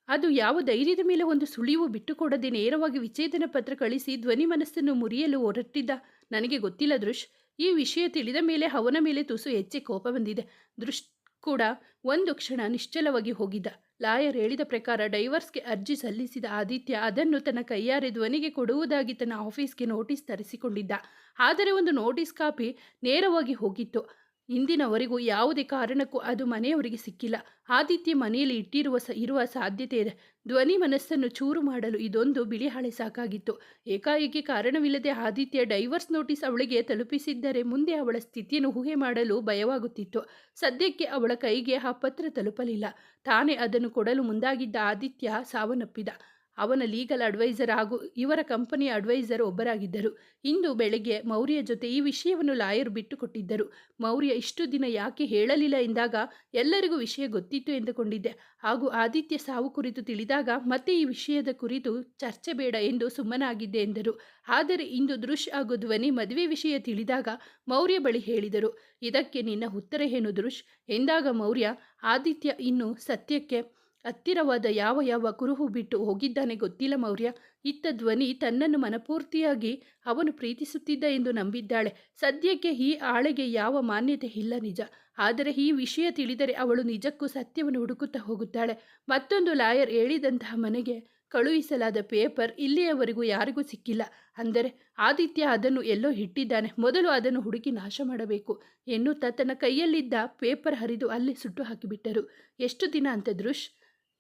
ಅದು ಯಾವ ಧೈರ್ಯದ ಮೇಲೆ ಒಂದು ಸುಳಿವು ಬಿಟ್ಟುಕೊಡದೆ ನೇರವಾಗಿ ವಿಚ್ಛೇದನ ಪತ್ರ ಕಳಿಸಿ ಧ್ವನಿ ಮನಸ್ಸನ್ನು ಮುರಿಯಲು ಹೊರಟಿದ್ದ? ನನಗೆ ಗೊತ್ತಿಲ್ಲ ದೃಶ್. ಈ ವಿಷಯ ತಿಳಿದ ಮೇಲೆ ಅವನ ಮೇಲೆ ತುಸು ಹೆಚ್ಚೆ ಕೋಪ ಬಂದಿದೆ. ದೃಶ್ ಕೂಡ ಒಂದು ಕ್ಷಣ ನಿಶ್ಚಲವಾಗಿ ಹೋಗಿದ್ದ. ಲಾಯರ್ ಹೇಳಿದ ಪ್ರಕಾರ ಡೈವರ್ಸ್ಗೆ ಅರ್ಜಿ ಸಲ್ಲಿಸಿದ ಆದಿತ್ಯ ಅದನ್ನು ತನ್ನ ಕೈಯಾರೆ ಧ್ವನಿಗೆ ಕೊಡುವುದಾಗಿ ತನ್ನ ಆಫೀಸ್ಗೆ ನೋಟಿಸ್ ತರಿಸಿಕೊಂಡಿದ್ದ. ಆದರೆ ಒಂದು ನೋಟಿಸ್ ಕಾಪಿ ನೇರವಾಗಿ ಹೋಗಿತ್ತು. ಇಂದಿನವರೆಗೂ ಯಾವುದೇ ಕಾರಣಕ್ಕೂ ಅದು ಮನೆಯವರಿಗೆ ಸಿಕ್ಕಿಲ್ಲ. ಆದಿತ್ಯ ಮನೆಯಲ್ಲಿ ಇಟ್ಟಿರುವ ಸ, ಇರುವ ಸಾಧ್ಯತೆ ಇದೆ. ಧ್ವನಿ ಮನಸ್ಸನ್ನು ಚೂರು ಮಾಡಲು ಇದೊಂದು ಬಿಳಿ ಹಾಳೆ ಸಾಕಾಗಿತ್ತು. ಏಕಾಏಕಿ ಕಾರಣವಿಲ್ಲದೆ ಆದಿತ್ಯ ಡೈವರ್ಸ್ ನೋಟಿಸ್ ಅವಳಿಗೆ ತಲುಪಿಸಿದ್ದರೆ ಮುಂದೆ ಅವಳ ಸ್ಥಿತಿಯನ್ನು ಊಹೆ ಮಾಡಲು ಭಯವಾಗುತ್ತಿತ್ತು. ಸದ್ಯಕ್ಕೆ ಅವಳ ಕೈಗೆ ಆ ಪತ್ರ ತಲುಪಲಿಲ್ಲ. ತಾನೇ ಅದನ್ನು ಕೊಡಲು ಮುಂದಾಗಿದ್ದ ಆದಿತ್ಯ ಸಾವನ್ನಪ್ಪಿದ. ಅವನ ಲೀಗಲ್ ಅಡ್ವೈಸರ್ ಹಾಗೂ ಇವರ ಕಂಪನಿಯ ಅಡ್ವೈಸರ್ ಒಬ್ಬರಾಗಿದ್ದರು. ಇಂದು ಬೆಳಗ್ಗೆ ಮೌರ್ಯ ಜೊತೆ ಈ ವಿಷಯವನ್ನು ಲಾಯರ್ ಬಿಟ್ಟುಕೊಟ್ಟಿದ್ದರು. ಮೌರ್ಯ ಇಷ್ಟು ದಿನ ಯಾಕೆ ಹೇಳಲಿಲ್ಲ ಎಂದಾಗ ಎಲ್ಲರಿಗೂ ವಿಷಯ ಗೊತ್ತಿತ್ತು ಎಂದುಕೊಂಡಿದ್ದೆ. ಹಾಗೂ ಆದಿತ್ಯ ಸಾವು ಕುರಿತು ತಿಳಿದಾಗ ಮತ್ತೆ ಈ ವಿಷಯದ ಕುರಿತು ಚರ್ಚೆ ಬೇಡ ಎಂದು ಸುಮ್ಮನಾಗಿದ್ದೆ ಎಂದರು. ಆದರೆ ಇಂದು ದೃಶ್ ಹಾಗೂ ಧ್ವನಿ ಮದುವೆ ವಿಷಯ ತಿಳಿದಾಗ ಮೌರ್ಯ ಬಳಿ ಹೇಳಿದರು, ಇದಕ್ಕೆ ನಿನ್ನ ಉತ್ತರ ಏನು ದೃಶ್ ಎಂದಾಗ ಮೌರ್ಯ, ಆದಿತ್ಯ ಇನ್ನು ಸತ್ಯಕ್ಕೆ ಹತ್ತಿರವಾದ ಯಾವ ಯಾವ ಕುರುಹು ಬಿಟ್ಟು ಹೋಗಿದ್ದಾನೆ ಗೊತ್ತಿಲ್ಲ ಮೌರ್ಯ. ಇತ್ತ ಧ್ವನಿ ತನ್ನನ್ನು ಮನಪೂರ್ತಿಯಾಗಿ ಅವನು ಪ್ರೀತಿಸುತ್ತಿದ್ದ ಎಂದು ನಂಬಿದ್ದಾಳೆ. ಸದ್ಯಕ್ಕೆ ಈ ಆಳೆಗೆ ಯಾವ ಮಾನ್ಯತೆ ಇಲ್ಲ ನಿಜ. ಆದರೆ ಈ ವಿಷಯ ತಿಳಿದರೆ ಅವಳು ನಿಜಕ್ಕೂ ಸತ್ಯವನ್ನು ಹುಡುಕುತ್ತಾ ಹೋಗುತ್ತಾಳೆ. ಮತ್ತೊಂದು ಲಾಯರ್ ಹೇಳಿದಂತಹ ಮನೆಗೆ ಕಳುಹಿಸಲಾದ ಪೇಪರ್ ಇಲ್ಲಿಯವರೆಗೂ ಯಾರಿಗೂ ಸಿಕ್ಕಿಲ್ಲ. ಅಂದರೆ ಆದಿತ್ಯ ಅದನ್ನು ಎಲ್ಲೋ ಇಟ್ಟಿದ್ದಾನೆ ಮೊದಲು ಅದನ್ನು ಹುಡುಕಿ ನಾಶ ಮಾಡಬೇಕು ಎನ್ನುತ್ತಾ ತನ್ನ ಕೈಯಲ್ಲಿದ್ದ ಪೇಪರ್ ಹರಿದು ಅಲ್ಲಿ ಸುಟ್ಟು ಹಾಕಿಬಿಟ್ಟರು. ಎಷ್ಟು ದಿನ ಅಂತ ದೃಶ್?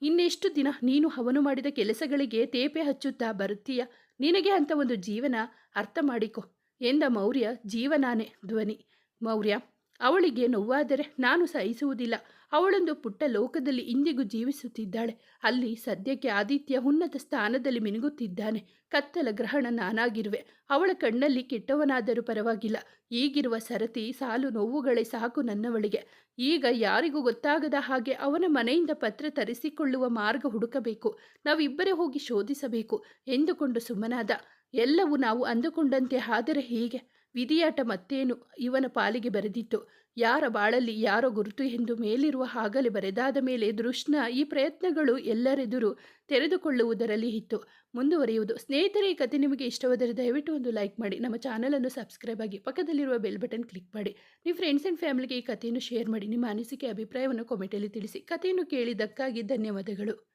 ಇನ್ನೆಷ್ಟು ದಿನ ನೀನು ಅವನು ಮಾಡಿದ ಕೆಲಸಗಳಿಗೆ ತೇಪೆ ಹಚ್ಚುತ್ತಾ ಬರುತ್ತೀಯ? ನಿನಗೆ ಅಂತ ಒಂದು ಜೀವನ ಅರ್ಥ ಮಾಡಿಕೊ ಎಂದ ಮೌರ್ಯ. ಜೀವನಾನೇ ಧ್ವನಿ. ಮೌರ್ಯ, ಅವಳಿಗೆ ನೋವಾದರೆ ನಾನು ಸಹಿಸುವುದಿಲ್ಲ. ಅವಳೊಂದು ಪುಟ್ಟ ಲೋಕದಲ್ಲಿ ಇಂದಿಗೂ ಜೀವಿಸುತ್ತಿದ್ದಾಳೆ. ಅಲ್ಲಿ ಸದ್ಯಕ್ಕೆ ಆದಿತ್ಯ ಉನ್ನತ ಸ್ಥಾನದಲ್ಲಿ ಮಿನುಗುತ್ತಿದ್ದಾನೆ. ಕತ್ತಲ ಗ್ರಹಣ ನಾನಾಗಿರುವೆ. ಅವಳ ಕಣ್ಣಲ್ಲಿ ಕೆಟ್ಟವನಾದರೂ ಪರವಾಗಿಲ್ಲ. ಈಗಿರುವ ಸರತಿ, ಸಾಲು ನೋವುಗಳೇ ಸಾಕು ನನ್ನವಳಿಗೆ. ಈಗ ಯಾರಿಗೂ ಗೊತ್ತಾಗದ ಹಾಗೆ ಅವನ ಮನೆಯಿಂದ ಪತ್ರ ತರಿಸಿಕೊಳ್ಳುವ ಮಾರ್ಗ ಹುಡುಕಬೇಕು. ನಾವಿಬ್ಬರೇ ಹೋಗಿ ಶೋಧಿಸಬೇಕು ಎಂದುಕೊಂಡು ಸುಮ್ಮನಾದ. ಎಲ್ಲವೂ ನಾವು ಅಂದುಕೊಂಡಂತೆ, ಆದರೆ ಹೀಗೆ? ವಿಧಿಯಾಟ ಮತ್ತೇನು? ಇವನ ಪಾಲಿಗೆ ಬರೆದಿತ್ತು ಯಾರ ಬಾಳಲ್ಲಿ ಯಾರೋ ಗುರುತು ಎಂದು ಮೇಲಿರುವ ಹಾಗಲಿ ಬರೆದಾದ ಮೇಲೆ ದೃಷ್ಣ ಈ ಪ್ರಯತ್ನಗಳು ಎಲ್ಲರೆದುರು ತೆರೆದುಕೊಳ್ಳುವುದರಲ್ಲಿ ಇತ್ತು ಮುಂದುವರಿಯುವುದು. ಸ್ನೇಹಿತರೆ, ಈ ಕತೆ ನಿಮಗೆ ಇಷ್ಟವಾದರೆ ದಯವಿಟ್ಟು ಒಂದು ಲೈಕ್ ಮಾಡಿ. ನಮ್ಮ ಚಾನಲನ್ನು ಸಬ್ಸ್ಕ್ರೈಬ್ ಆಗಿ ಪಕ್ಕದಲ್ಲಿರುವ ಬೆಲ್ ಬಟನ್ ಕ್ಲಿಕ್ ಮಾಡಿ. ನಿಮ್ಮ ಫ್ರೆಂಡ್ಸ್ ಆ್ಯಂಡ್ ಫ್ಯಾಮಿಲಿಗೆ ಈ ಕಥೆಯನ್ನು ಶೇರ್ ಮಾಡಿ. ನಿಮ್ಮ ಅನಿಸಿಕೆ, ಅಭಿಪ್ರಾಯವನ್ನು ಕಾಮೆಂಟಲ್ಲಿ ತಿಳಿಸಿ. ಕಥೆಯನ್ನು ಕೇಳಿದ್ದಕ್ಕಾಗಿ ಧನ್ಯವಾದಗಳು.